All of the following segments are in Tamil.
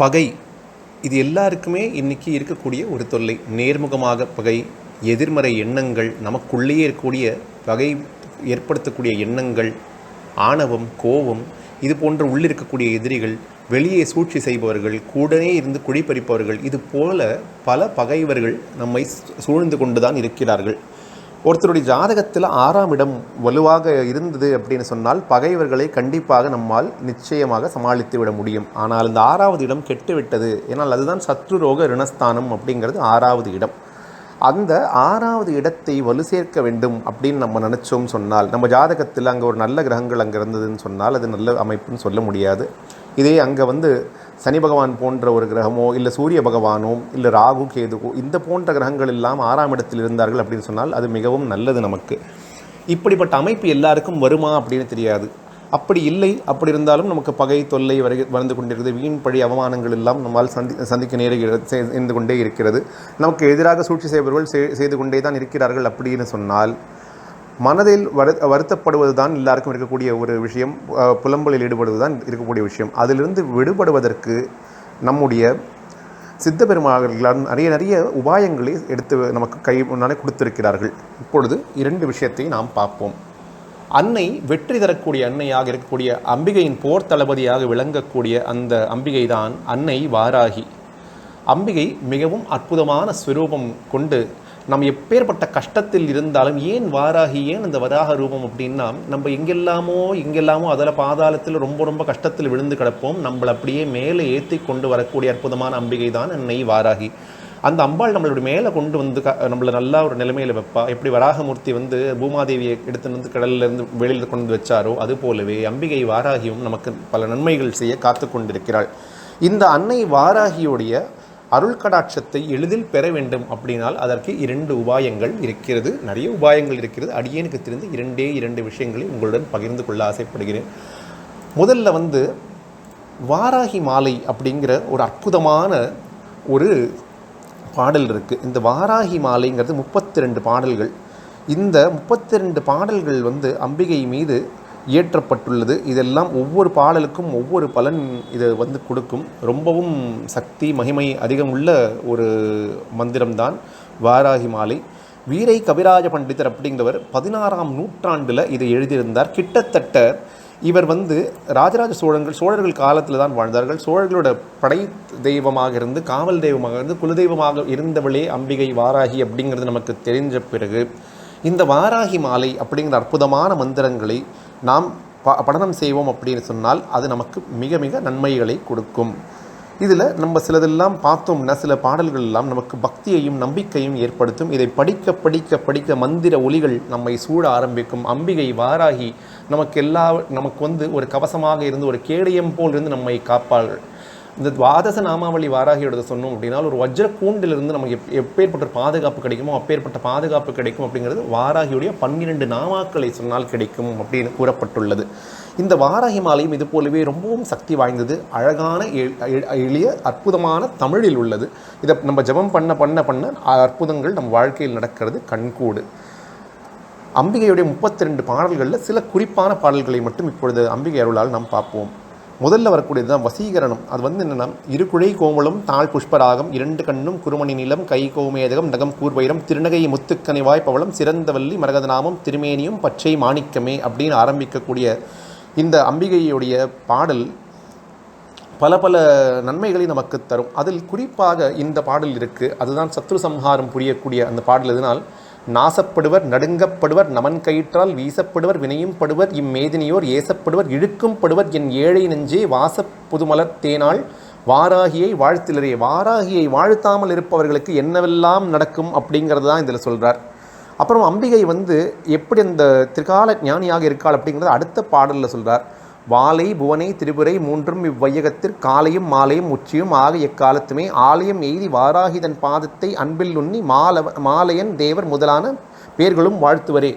பகை. இது எல்லாருக்குமே இன்றைக்கி இருக்கக்கூடிய ஒரு தொல்லை. நேர்முகமாக பகை எதிர்மறை எண்ணங்கள் நமக்குள்ளேயே இருக்கக்கூடிய பகை ஏற்படுத்தக்கூடிய எண்ணங்கள் ஆணவம் கோபம் இது போன்ற உள்ளிருக்கக்கூடிய எதிரிகள் வெளியே சூழ்ச்சி செய்பவர்கள் கூடவே இருந்து குழிப்பறிப்பவர்கள் இது போல பல பகைவர்கள் நம்மை சூழ்ந்து கொண்டு தான் இருக்கிறார்கள். ஒருத்தருடைய ஜாதகத்தில் ஆறாம் இடம் வலுவாக இருந்தது அப்படின்னு சொன்னால் பகைவர்களை கண்டிப்பாக நம்மால் நிச்சயமாக சமாளித்து விட முடியும். ஆனால் இந்த ஆறாவது இடம் கெட்டுவிட்டது. ஏன்னால் அதுதான் சத்ரு ரோக ரிணஸ்தானம் அப்படிங்கிறது ஆறாவது இடம். அந்த ஆறாவது இடத்தை வலு சேர்க்க வேண்டும் அப்படின்னு நம்ம நினச்சோம் சொன்னால் நம்ம ஜாதகத்தில் அங்கே ஒரு நல்ல கிரகங்கள் அங்கே இருந்ததுன்னு சொன்னால் அது நல்ல அமைப்புன்னு சொல்ல முடியாது. இதே அங்கே வந்து சனி பகவான் போன்ற ஒரு கிரகமோ இல்லை சூரிய பகவானோ இல்லை ராகு கேதுவோ இந்த போன்ற கிரகங்கள் எல்லாம் ஆறாம் இடத்தில் இருந்தார்கள் அப்படின்னு சொன்னால் அது மிகவும் நல்லது நமக்கு. இப்படிப்பட்ட அமைப்பு எல்லாருக்கும் வருமா அப்படின்னு தெரியாது. அப்படி இல்லை அப்படி இருந்தாலும் நமக்கு பகை தொல்லை வரை வந்து கொண்டிருக்கிறது. வீண் பழி அவமானங்கள் எல்லாம் நம்மால் சந்தி சந்திக்க நேருகிறது இருந்து கொண்டே இருக்கிறது. நமக்கு எதிராக சூழ்ச்சி செய்பவர்கள் செய்து கொண்டே தான் இருக்கிறார்கள் அப்படின்னு சொன்னால் மனதில் வரு வருத்தப்படுவது தான் எல்லாருக்கும் இருக்கக்கூடிய ஒரு விஷயம். புலம்பலில் ஈடுபடுவது தான் இருக்கக்கூடிய விஷயம். அதிலிருந்து விடுபடுவதற்கு நம்முடைய சித்த பெருமாள்களால் நிறைய நிறைய உபாயங்களை எடுத்து நமக்கு கை முன்னாலே கொடுத்திருக்கிறார்கள். இப்பொழுது இரண்டு விஷயத்தை நாம் பார்ப்போம். அன்னை வெற்றி தரக்கூடிய அன்னையாக இருக்கக்கூடிய அம்பிகையின் போர் தளபதியாக விளங்கக்கூடிய அந்த அம்பிகை தான் அன்னை வாராகி. அம்பிகை மிகவும் அற்புதமான ஸ்வரூபம் கொண்டு நாம் எப்பேற்பட்ட கஷ்டத்தில் இருந்தாலும் ஏன் வாராகி ஏன் அந்த வராக ரூபம் அப்படின்னா நம்ம எங்கெல்லாமோ எங்கெல்லாமோ அதில் பாதாளத்தில் ரொம்ப ரொம்ப கஷ்டத்தில் விழுந்து கிடப்போம். நம்மளை அப்படியே மேலே ஏற்றி கொண்டு வரக்கூடிய அற்புதமான அம்பிகை தான் அன்னை வாராகி. அந்த அம்பாள் நம்மளுடைய மேலே கொண்டு வந்து க நம்மளை நல்லா ஒரு நிலைமையில் வைப்பா. எப்படி வராகமூர்த்தி வந்து பூமாதேவியை எடுத்துன்னு வந்து கடல்ல இருந்து வெளியில் கொண்டு வச்சாரோ அது போலவே அம்பிகை வாராகியும் நமக்கு பல நன்மைகள் செய்ய காத்து கொண்டிருக்கிறாள். இந்த அன்னை வாராகியுடைய அருள் கடாட்சத்தை எளிதில் பெற வேண்டும் அப்படின்னால் அதற்கு இரண்டு உபாயங்கள் இருக்கிறது. நிறைய உபாயங்கள் இருக்கிறது. அடியேனுக்கு தெரிந்து இரண்டே இரண்டு விஷயங்களை உங்களுடன் பகிர்ந்து கொள்ள ஆசைப்படுகிறேன். முதல்ல வந்து வாராகி மாலை அப்படிங்கிற ஒரு அற்புதமான ஒரு பாடல் இருக்குது இந்த வாராகி மாலைங்கிறது முப்பத்தி ரெண்டு பாடல்கள். இந்த முப்பத்தி ரெண்டு பாடல்கள் வந்து அம்பிகை மீது இயற்றப்பட்டுள்ளது. இதெல்லாம் ஒவ்வொரு பாடலுக்கும் ஒவ்வொரு பலன் இது வந்து கொடுக்கும். ரொம்பவும் சக்தி மகிமை அதிகம் உள்ள ஒரு மந்திரம்தான் வாராகி மாலை. வீரை கவிராஜ பண்டிதர் அப்படிங்கிறவர் பதினாறாம் நூற்றாண்டில் இதை எழுதியிருந்தார். கிட்டத்தட்ட இவர் வந்து ராஜராஜ சோழர்கள் சோழர்கள் காலத்தில் தான் வாழ்ந்தார்கள். சோழர்களோட படை தெய்வமாக இருந்து காவல் தெய்வமாக இருந்து குலதெய்வமாக இருந்தவளே அம்பிகை வாராகி அப்படிங்கிறது நமக்கு தெரிஞ்ச பிறகு இந்த வாராகி மாலை அப்படிங்கிற அற்புதமான மந்திரங்களை நாம் ப படனம் செய்வோம் அப்படின்னு சொன்னால் அது நமக்கு மிக மிக நன்மைகளை கொடுக்கும். இதில் நம்ம சிலதெல்லாம் பார்த்தோம்னா சில பாடல்கள் எல்லாம் நமக்கு பக்தியையும் நம்பிக்கையும் ஏற்படுத்தும். இதை படிக்க படிக்க படிக்க மந்திர ஒலிகள் நம்மை சூழ ஆரம்பிக்கும். அம்பிகை வாராகி நமக்கு எல்லா நமக்கு வந்து ஒரு கவசமாக இருந்து ஒரு கேடயம் போல் இருந்து நம்மை காப்பார்கள் இந்த துவாதச நாமாவளி வாராகியோட சொன்னோம் அப்படின்னா ஒரு வஜ்ர கூண்டிலிருந்து நமக்கு எப் எப்பேற்பட்ட பாதுகாப்பு கிடைக்குமோ அப்பேற்பட்ட பாதுகாப்பு கிடைக்கும் அப்படிங்கிறது வாராகியுடைய பன்னிரெண்டு நாமாக்களை சொன்னால் கிடைக்கும் அப்படின்னு கூறப்பட்டுள்ளது. இந்த வாராகி மாலையும் இது போலவே ரொம்பவும் சக்தி வாய்ந்தது. அழகான எளிய அற்புதமான தமிழில் உள்ளது. இதை நம்ம ஜெபம் பண்ண பண்ண பண்ண அற்புதங்கள் நம் வாழ்க்கையில் நடக்கிறது கண்கூடு. அம்பிகையுடைய முப்பத்தி ரெண்டு பாடல்களில் சில குறிப்பான பாடல்களை மட்டும் இப்பொழுது அம்பிகை அருளால் நாம் பார்ப்போம். முதல்ல வரக்கூடியது தான் வசீகரணம். அது வந்து என்னென்னா இருகுழை கோமலும் தாழ் புஷ்பராகம் இரண்டு கண்ணும் குருமணி நிலம் கை கோமேதகம் நகம் கூர்வைரம் திருநகை முத்துக்கனிவாய் பவளம் சிறந்தவல்லி மரகதநாமம் திருமேனியும் பச்சை மாணிக்கமே அப்படின்னு ஆரம்பிக்கக்கூடிய இந்த அம்பிகையுடைய பாடல் பல பல நன்மைகளை நமக்கு தரும். அதில் குறிப்பாக இந்த பாடல் இருக்குது அதுதான் சத்ரு சம்ஹாரம் புரியக்கூடிய அந்த பாடல் எதனால் நாசப்படுவர் நடுங்கப்படுவர் நமன் கயிற்றால் வீசப்படுவர் வினையும் படுவர் இம்மேதினியோர் ஏசப்படுவர் இழுக்கும் படுவர் என் ஏழை நெஞ்சே வாசப் புதுமலர் தேனாள் வாராகியை வாழ்த்திலரே வாராகியை வாழ்த்தாமல் இருப்பவர்களுக்கு என்னவெல்லாம் நடக்கும் அப்படிங்கிறது தான் இதில் சொல்கிறார் அப்புறம் அம்பிகை வந்து எப்படி அந்த திரிகால ஞானியாக இருக்காள் அப்படிங்கிறத அடுத்த பாடலில் சொல்கிறார் வாலை புவனை திரிபுரை மூன்றும் இவ்வையகத்திற் காலையும் மாலையும் உச்சியும் ஆக எக்காலத்துமே ஆலயம் எய்தி வாராகி தன் பாதத்தை அன்பில் உண்ணி மாலவ மாலையன் தேவர் முதலான பேர்களும் வாழ்த்துவரே.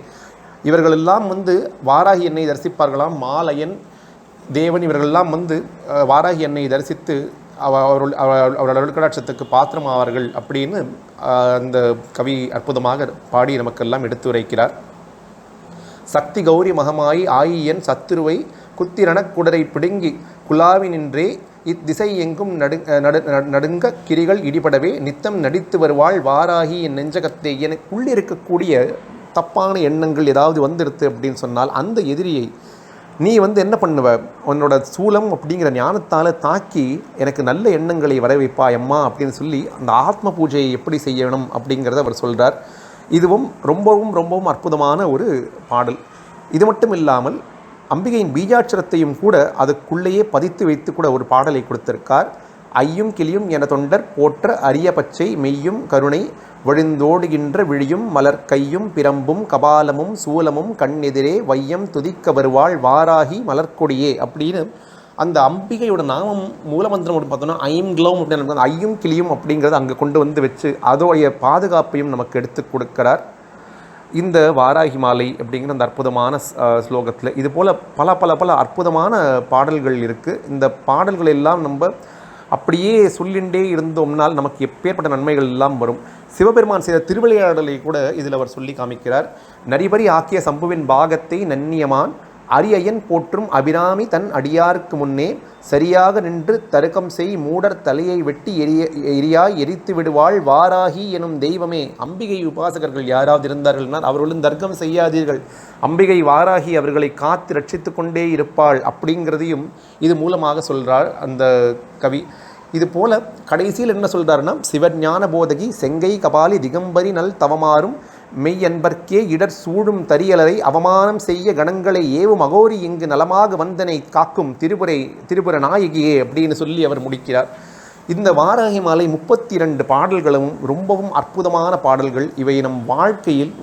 இவர்களெல்லாம் வந்து வாராகி என்னை தரிசிப்பார்களாம். மாலையன் தேவன் இவர்களெல்லாம் வந்து வாராகி என்னை தரிசித்து அவ அவர்கள் அருள்கடாட்சத்துக்கு பாத்திரம் ஆவார்கள் அப்படின்னு அந்த கவி அற்புதமாக பாடி நமக்கெல்லாம் எடுத்துரைக்கிறார். சக்தி கௌரி மகமாயி ஆயியன் சத்துருவை குத்திரணக் குடரை பிடுங்கி குலாவி நின்றே இத்திசை எங்கும் நடு நடு நடு- நடுங்க கிரிகள் இடிபடவே நித்தம் நடித்து வருவாள் வாராகி என் நெஞ்சகத்தை. எனக்கு உள்ளே இருக்கக்கூடிய தப்பான எண்ணங்கள் ஏதாவது வந்துடுது அப்படின்னு சொன்னால் அந்த எதிரியை நீ வந்து என்ன பண்ணுவ? உன்னோட சூலம் அப்படிங்கிற ஞானத்தால் தாக்கி எனக்கு நல்ல எண்ணங்களை வர வைப்பாய் அம்மா அப்படின்னு சொல்லி அந்த ஆத்ம பூஜையை எப்படி செய்யணும் அப்படிங்கிறத அவர் சொல்கிறார் இதுவும் ரொம்பவும் ரொம்பவும் அற்புதமான ஒரு பாடல். இது மட்டும் இல்லாமல் அம்பிகையின் பீஜாட்சரத்தையும் கூட அதுக்குள்ளேயே பதித்து வைத்து கூட ஒரு பாடலை கொடுத்திருக்கார். ஐயும் கிளியும் என தொண்டர் போற்ற அரிய பச்சை மெய்யும் கருணை வழிந்தோடுகின்ற விழியும் மலர் கையும் பிரம்பும் கபாலமும் சூலமும் கண்ணெதிரே வையம் துதிக்க வருவாள் வாராகி மலர்க்கொடியே அப்படின்னு அந்த அம்பிகையோட நாமம் மூலமந்திரம் அப்படி பார்த்தோம்னா ஐம் க்ளோம் அப்படின்னு ஐயும் கிளியும் அப்படிங்கிறத அங்கே கொண்டு வந்து வச்சு அதோடைய பாதுகாப்பையும் நமக்கு எடுத்து கொடுக்கிறார். இந்த வாராகி மாலை அப்படிங்கிற அந்த அற்புதமான ஸ்லோகத்தில் இது போல் பல பல பல அற்புதமான பாடல்கள் இருக்குது இந்த பாடல்கள் எல்லாம் நம்ம அப்படியே சொல்லிண்டே இருந்தோம்னால் நமக்கு எப்பேற்பட்ட நன்மைகள் எல்லாம் வரும். சிவபெருமான் செய்த திருவிளையாடலை கூட இதில் அவர் சொல்லி காமிக்கிறார். நரிபரி ஆக்கிய சம்புவின் பாகத்தை நன்னியமான் அரியன் போற்றும் அபிராமி தன் அடியாருக்கு முன்னே சரியாக நின்று தருக்கம் செய் மூடர் தலையை வெட்டி எரிய எரியாய் எரித்து விடுவாள் வாராகி எனும் தெய்வமே. அம்பிகை உபாசகர்கள் யாராவது இருந்தார்கள்னால் அவர்களும் தர்க்கம் செய்யாதீர்கள். அம்பிகை வாராகி அவர்களை காத்து ரட்சித்து கொண்டே இருப்பாள் அப்படிங்கிறதையும் இது மூலமாக சொல்கிறார் அந்த கவி. இது போல கடைசியில் என்ன சொல்கிறாருன்னா சிவஞான போதகி செங்கை கபாலி திகம்பரி நல் தவமாறும் மெய் என்பர்க்கே இடர் சூழும் தரியலரை அவமானம் செய்ய கணங்களை ஏவும் அகோரி இங்கு நலமாக வந்தனை காக்கும் திரிபுரை திரிபுர நாயகியே அப்படின்னு சொல்லி அவர் முடிக்கிறார். இந்த வாராகி மாலை முப்பத்தி இரண்டு பாடல்களும் ரொம்பவும் அற்புதமான பாடல்கள். இவை நம் வாழ்க்கையில்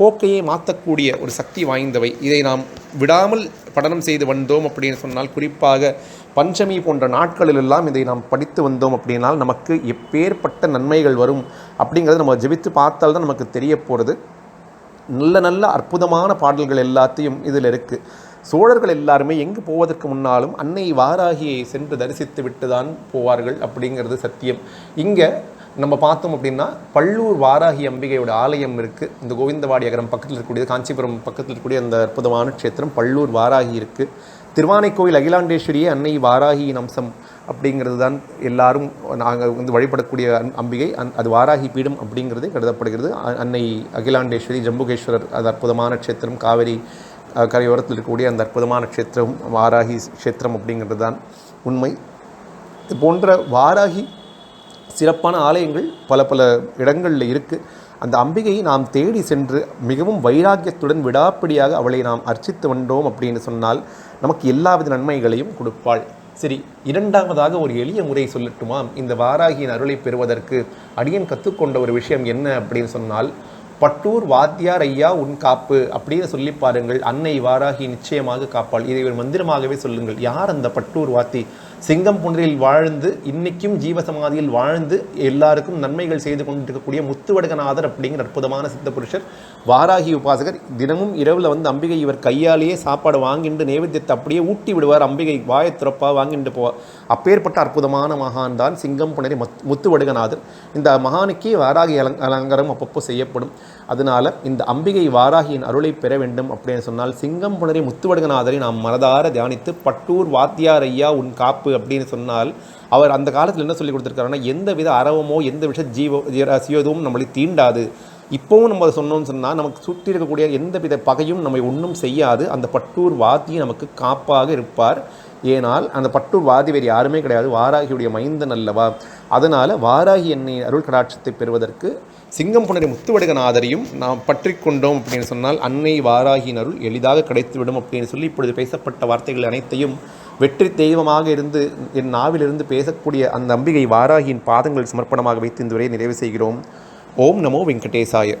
போக்கையே மாற்றக்கூடிய ஒரு சக்தி வாய்ந்தவை. இதை நாம் விடாமல் படனம் செய்து வந்தோம் அப்படின்னு சொன்னால் குறிப்பாக பஞ்சமி போன்ற நாட்களிலெல்லாம் இதை நாம் படித்து வந்தோம் அப்படின்னால் நமக்கு எப்பேற்பட்ட நன்மைகள் வரும் அப்படிங்கிறத நம்ம ஜெபித்து பார்த்தால் தான் நமக்கு தெரிய போகிறது நல்ல நல்ல அற்புதமான பாடல்கள் எல்லாத்தையும் இதில் இருக்குது சோழர்கள் எல்லாருமே எங்கு போவதற்கு முன்னாலும் அன்னை வாராகியை சென்று தரிசித்து விட்டு தான் போவார்கள் அப்படிங்கிறது சத்தியம். இங்கே நம்ம பார்த்தோம் அப்படின்னா பள்ளூர் வாராகி அம்பிகையோட ஆலயம் இருக்குது இந்த கோவிந்தவாடி அகரம் பக்கத்தில் இருக்கக்கூடிய காஞ்சிபுரம் பக்கத்தில் இருக்கக்கூடிய அந்த அற்புதமான க்ஷேத்திரம் பள்ளூர் வாராகி இருக்குது திருவானைக்கோயில் அகிலாண்டேஸ்வரியே அன்னை வாராகியின் அம்சம் அப்படிங்கிறது தான் எல்லாரும் நாங்கள் வந்து வழிபடக்கூடிய அம்பிகை. அந் அது வாராகி பீடம் அப்படிங்கிறது கருதப்படுகிறது. அன்னை அகிலாண்டேஸ்வரி ஜம்புகேஸ்வரர் அது அற்புதமான க்ஷேத்திரம். காவிரி கரையோரத்தில் இருக்கக்கூடிய அந்த அற்புதமான க்ஷேத்திரம் வாராகி க்ஷேத்திரம் அப்படிங்கிறது தான் உண்மை. இது போன்ற வாராகி சிறப்பான ஆலயங்கள் பல பல இடங்களில் இருக்குது அந்த அம்பிகையை நாம் தேடி சென்று மிகவும் வைராக்கியத்துடன் விடாப்பிடியாக அவளை நாம் அர்ச்சித்து வந்தோம் அப்படின்னு சொன்னால் நமக்கு எல்லாவித நன்மைகளையும் கொடுப்பாள். சரி இரண்டாவதாக ஒரு எளிய முறை சொல்லட்டுமா இந்த வாராகியின் அருளை பெறுவதற்கு அடியன் கற்றுக்கொண்ட ஒரு விஷயம் என்ன அப்படின்னு சொன்னால் பட்டூர் வாத்தியார் ஐயா உன் காப்பு. அப்படின்னு சொல்லி பாருங்கள். அன்னை வாராகி நிச்சயமாக காப்பாள். இதை ஒரு மந்திரமாகவே சொல்லுங்கள். யார் அந்த பட்டூர் வாத்தி? சிங்கம் புன்றியில் வாழ்ந்து இன்னைக்கும் ஜீவசமாதியில் வாழ்ந்து எல்லாருக்கும் நன்மைகள் செய்து கொண்டிருக்கக்கூடிய முத்துவடகநாதர் அப்படிங்கிற அற்புதமான சித்த புருஷர் வாராகி உபாசகர் தினமும் இரவில் வந்து அம்பிகை இவர் கையாலேயே சாப்பாடு வாங்கிட்டு நேவேத்தியத்தை அப்படியே ஊட்டி விடுவார் அம்பிகை வாயை துறப்பாக வாங்கிட்டு போவார் அப்பேற்பட்ட அற்புதமான மகான் தான் சிங்கம் புனரி மத் முத்துவடுகநாதர். இந்த மகானுக்கே வாராகி அலங் அலங்காரம் அப்பப்போ செய்யப்படும். அதனால் இந்த அம்பிகை வாராகியின் அருளை பெற வேண்டும் அப்படின்னு சொன்னால் சிங்கம் புனரி முத்துவடுகநாதரை நாம் மனதார தியானித்து பட்டூர் வாத்தியார் ஐயா உன் காப்பு அப்படின்னு சொன்னால் அவர் அந்த காலத்தில் என்ன சொல்லி கொடுத்துருக்காருன்னா எந்த வித அறவமோ எந்த விஷ ஜீவ ஜீவராசியதும் நம்மளை தீண்டாது. இப்போவும் நம்ம அதை சொன்னோம்னு சொன்னால் நமக்கு சுற்றி இருக்கக்கூடிய எந்த வித பகையும் நம்மை ஒன்றும் செய்யாது. அந்த பட்டூர் வாத்தி நமக்கு காப்பாக இருப்பார். ஏனால் அந்த பட்டூர் வாதி வேறு யாருமே கிடையாது. வாராகியுடைய மைந்தன் அல்லவா? அதனால் வாராகி என்னை அருள் கடாட்சத்தை பெறுவதற்கு சிங்கம் புணரி முத்துவடுகநாதரையும் நாம் பற்றி கொண்டோம் அப்படின்னு சொன்னால் அன்னை வாராகியின் அருள் எளிதாக கிடைத்துவிடும் அப்படின்னு சொல்லி இப்பொழுது பேசப்பட்ட வார்த்தைகள் அனைத்தையும் வெற்றி தெய்வமாக இருந்து என் நாவிலிருந்து பேசக்கூடிய அந்த அம்பிகை வாராகியின் பாதங்கள் சமர்ப்பணமாக வைத்து இந்த உரையை நிறைவு செய்கிறோம். ஓம் நமோ வெங்கடேசாய.